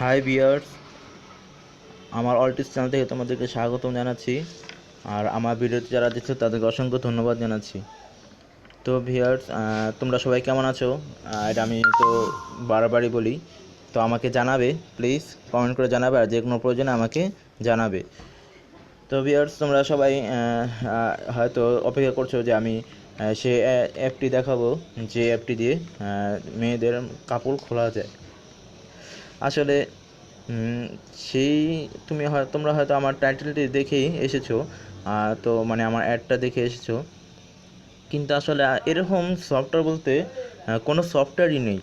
High বিয়ার্স আমার অলটিস channel থেকে তোমাদেরকে স্বাগতম জানাচ্ছি। আর আমার ভিডিওতে যারা দেখছ, তাদেরকে অসংখ্য ধন্যবাদ জানাচ্ছি। তো ভিয়ার্স তোমরা সবাই কেমন আছো? এটা আমি তো বারবারই বলি, তো আমাকে জানাবে প্লিজ কমেন্ট করে জানাবে, আর যে কোনো প্রয়োজনে আমাকে জানাবে। তো ভিয়ার্স তোমরা সবাই হয়তো অপেক্ষা করছ যে আমি সে অ্যাপটি দেখাবো। যে অ্যাপটি দিয়ে মেয়েদের কাপড় খোলা যায়। আসলে সেই তুমি হয় তোমরা হয়তো আমার টাইটেলটি দেখেই এসেছ তো মানে আমার অ্যাডটা দেখে এসেছ। কিন্তু আসলে এরকম সফটওয়্যার বলতে কোনো সফটওয়্যারই নেই।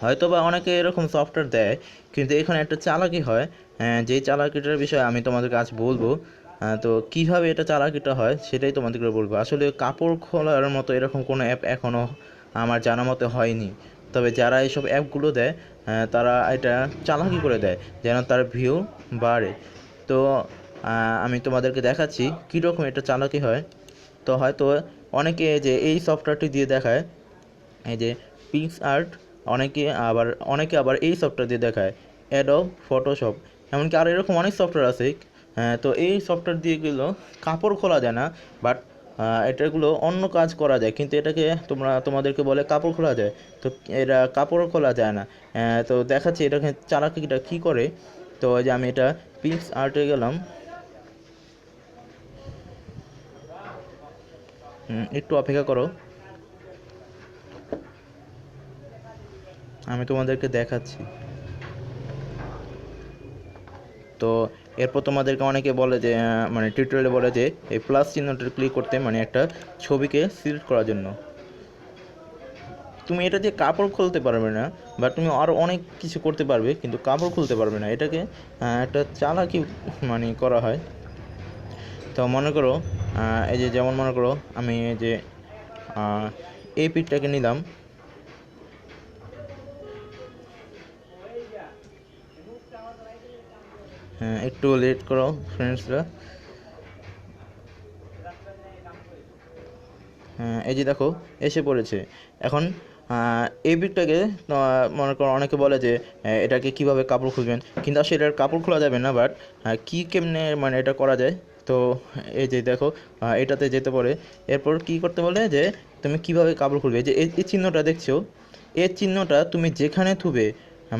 হয়তো বা অনেকে এরকম সফটওয়্যার দেয় কিন্তু এখানে একটা চালাকি হয়। আহ, যেই চালাকিটার বিষয়ে আমি তোমাদেরকে আজ বলব তো কীভাবে এটা চালাকিটা হয় সেটাই তোমাদেরকে বলব। আসলে কাপড় খোলার মতো এরকম কোনো অ্যাপ এখনও আমার জানা মতে হয়নি। তবে যারা এইসব অ্যাপগুলো দেয় আহ, তারা এটা চালাকি করে দেয় যেন তার ভিউ বাড়ে। তো আমি তোমাদেরকে দেখাচ্ছি কীরকম এটা চালাকি হয়। তো হয়তো অনেকে যে এই সফটওয়্যারটি দিয়ে দেখায় এই যে পিক্স আর্ট অনেকে আবার অনেকে আবার এই সফটওয়্যার দিয়ে দেখায় অ্যাডব ফটোশপ এমনকি আরও এরকম অনেক সফটওয়্যার আছে হ্যাঁ, তো এই সফটওয়্যার দিয়েগুলো কাপড় খোলা যায় না বাট এটাগুলো অন্য কাজ করা যায়, কিন্তু এটাকে তোমরা, তোমাদেরকে বলে কাপড় খোলা যায়। তো এটা কাপড় খোলা যায় না। তো দেখাচ্ছি এটাকে চালাকিটা কী করে। তো যে আমি এটা পিক্স আর্টে গেলাম। একটু অপেক্ষা করো। আমি তোমাদেরকে দেখাচ্ছি। তো এরপর তোমাদেরকে অনেকে বলে যে মানে টিউটোরিয়ালে বলে যে, এই প্লাস চিহ্নটা ক্লিক করতে মানে একটা ছবিকে সিলেক্ট করার জন্য। তুমি এটা দিয়ে কাপড় খুলতে পারবে না, বা তুমি আরও অনেক কিছু করতে পারবে, কিন্তু কাপড় খুলতে পারবে না। এটাকে একটা চালাকি মানে করা হয়। তো মনে করো এই যে যেমন মনে করো, আমি এই যে এই পিকটাকে নিলাম। একটু লেট করো ফ্রেন্ডসরা হ্যাঁ এই যে দেখো, এসে পড়েছে। এখন এই পিকটাকে মনে করো, অনেকে বলে যে এটাকে কীভাবে কাপড় খুলবেন? কিন্তু আসলে এটার কাপড় খোলা যাবে না বাট কি কেমনে মানে এটা করা যায়? তো, এই যে দেখো এটাতে যেতে পারে এরপর কি করতে বলে যে, তুমি কীভাবে কাপড় খুলবে? যে এই চিহ্নটা দেখছ? এই চিহ্নটা তুমি যেখানে থুবে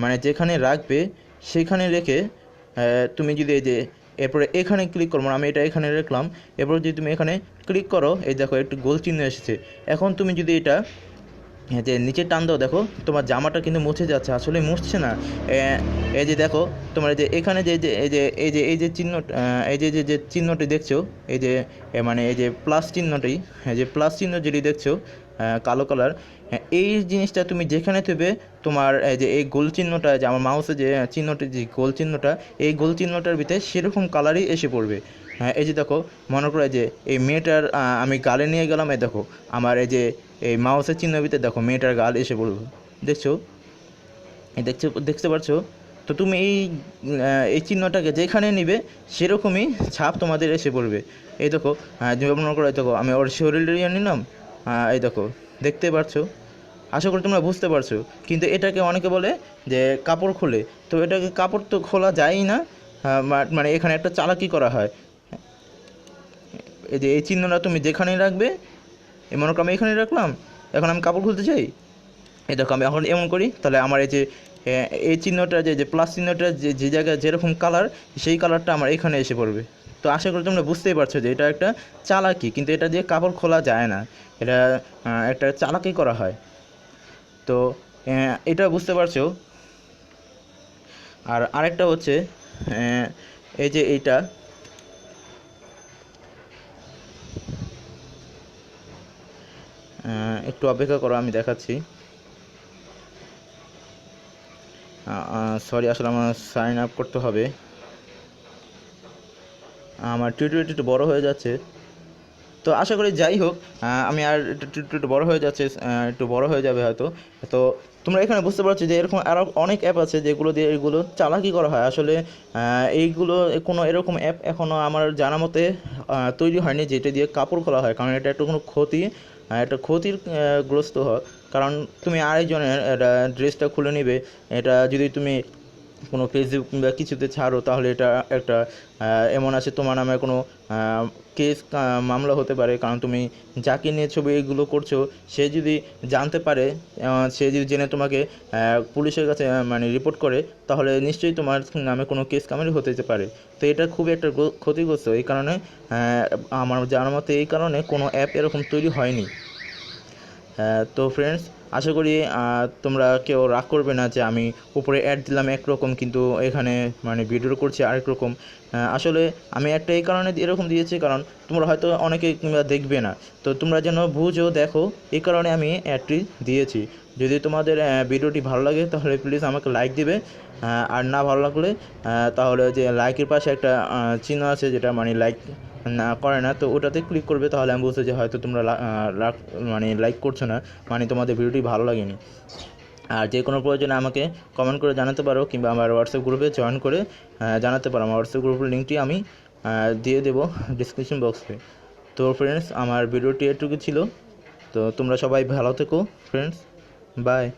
মানে যেখানে রাখবে, সেখানে রেখে তুমি যদি এই যে, এরপরে এখানে ক্লিক করো মানে আমি এটা এখানে রাখলাম, এরপর যদি তুমি এখানে ক্লিক করো, এই দেখো একটু গোল চিহ্ন এসেছে। এখন তুমি যদি এটা যে নিচে টান দাও, দেখো, তোমার জামাটা কিন্তু মুছে যাচ্ছে, আসলে মুছছে না। এই যে দেখো, তোমার এই যে এখানে যে এই যে এই যে এই যে চিহ্ন এই যে যে চিহ্নটি দেখছ, এই যে মানে এই যে প্লাস চিহ্নটি, এই যে প্লাস চিহ্ন যেটি দেখছ কালো কালার হ্যাঁ, এই জিনিসটা তুমি যেখানে থেবে তোমার এই যে এই গোল চিহ্নটা যে আমার মাউসে যে চিহ্নটি যে গোল চিহ্নটা এই গোল চিহ্নটার ভিতরে সেরকম কালারই এসে পড়বে। হ্যাঁ এই যে দেখো মনে করে যে এই মেয়েটার আমি গালে নিয়ে গেলাম এই দেখো আমার এই যে এই মাউসের চিহ্ন ভিতরে দেখো মেয়েটার গাল এসে পড়বে দেখছ? দেখছ দেখতে পারছ? তো তুমি এই এই চিহ্নটাকে যেখানে নিবে সেরকমই ছাপ তোমাদের এসে পড়বে। এই দেখো হ্যাঁ মনে করো দেখো আমি ওর শরীরে নিলাম আহ, এই দেখো, দেখতে পারছ? আশা করি তোমরা বুঝতে পারছ। কিন্তু এটাকে অনেকে বলে যে কাপড় খোলে। তো এটাকে কাপড় তো খোলা যায়ই না। মানে এখানে একটা চালাকি করা হয়। এই যে এই চিহ্নটা তুমি যেখানেই রাখবে মনে করো এখানেই রাখলাম, এখন আমি কাপড় খুলতে চাই? এই দেখো, আমি এখন এমন করি, তাহলে আমার এই যে এই চিহ্নটা যে যে প্লাস চিহ্নটা যে যে জায়গায় যেরকম কালার সেই কালারটা আমার এখানে এসে পড়বে। তো আশা করি তোমরা বুঝতেই পারছ যে এটা একটা চালাকি, কিন্তু এটা দিয়ে কাপড় খোলা যায় না। এটা একটা চালাকি করা হয়। তো এটা বুঝতে পারছ। আর আরেকটা হচ্ছে এই যে এইটা। একটু অপেক্ষা করো, আমি দেখাচ্ছি। সরি আসলে আমার সাইন আপ করতে হবে। আমার টিউটোরিয়ালটি একটু বড় হয়ে যাচ্ছে। তো আশা করি যাই হোক আমি আর একটু বড় হয়ে যাচ্ছে একটু বড় হয়ে যাবে হয়তো। তো তোমরা এখানে বুঝতে পারছ যে এরকম আরও অনেক অ্যাপ আছে যেগুলো দিয়ে এগুলো চালাকি করা হয়। আসলে এইগুলো কোনো এরকম অ্যাপ এখনও আমার জানা মতে তৈরি হয়নি যেটা দিয়ে কাপড় খোলা হয়। কারণ এটা একটু কোনো ক্ষতি একটা ক্ষতির গ্রস্ত হয়। কারণ তুমি আরেকজনের, এটা ড্রেসটা খুলে নিবে। এটা যদি তুমি কোনো ফেসবুক কিংবা কিছুতে ছাড়ো, তাহলে এটা একটা এমন আছে তোমার নামে কোনো কেস মামলা হতে পারে। কারণ তুমি যাকে নিয়ে ছবি এগুলো করছ, সে যদি জানতে পারে সে যদি জেনে তোমাকে পুলিশের কাছে মানে রিপোর্ট করে, তাহলে নিশ্চয়ই তোমার নামে কোনো কেস কামারি হতে যেতে পারে। তো এটা খুবই একটা ক্ষতিগ্রস্ত। এই কারণে আমার জানার মতে এই কারণে কোনো অ্যাপ এরকম তৈরি হয়নি। তো ফ্রেন্ডস আশা করি তোমরা কেউ রাগ করবে না যে আমি উপরে অ্যাড দিলাম একরকম কিন্তু এখানে মানে ভিডিও করছি আরেক রকম। আসলে আমি একটা এই কারণে এরকম দিয়েছি, কারণ তোমরা হয়তো অনেকে দেখবে না। তো তোমরা যেন বুঝো, দেখো, এই কারণে আমি অ্যাডটি দিয়েছি। যদি তোমাদের ভিডিওটি ভালো লাগে, তাহলে প্লিজ আমাকে লাইক দিবে। আর না ভালো লাগলে তাহলে যে লাইকের পাশে একটা চিহ্ন আছে যেটা মানে লাইক না করে না, তো ওটাতে ক্লিক করবে, তাহলে আমি বুঝতে যে হয়তো তোমরা মানে লাইক করছ না মানে তোমাদের ভিডিওটি ভালো লাগেনি। আর যে কোনো প্রয়োজনে আমাকে কমেন্ট করে জানাতে পারো, কিংবা আমার হোয়াটসঅ্যাপ গ্রুপে জয়েন করে জানাতে পারো। আমার হোয়াটসঅ্যাপ গ্রুপের লিঙ্কটি আমি দিয়ে দেবো ডিসক্রিপশন বক্সে তো ফ্রেন্ডস আমার ভিডিওটি এটুকু ছিল। তো তোমরা সবাই ভালো থেকো ফ্রেন্ডস Bye.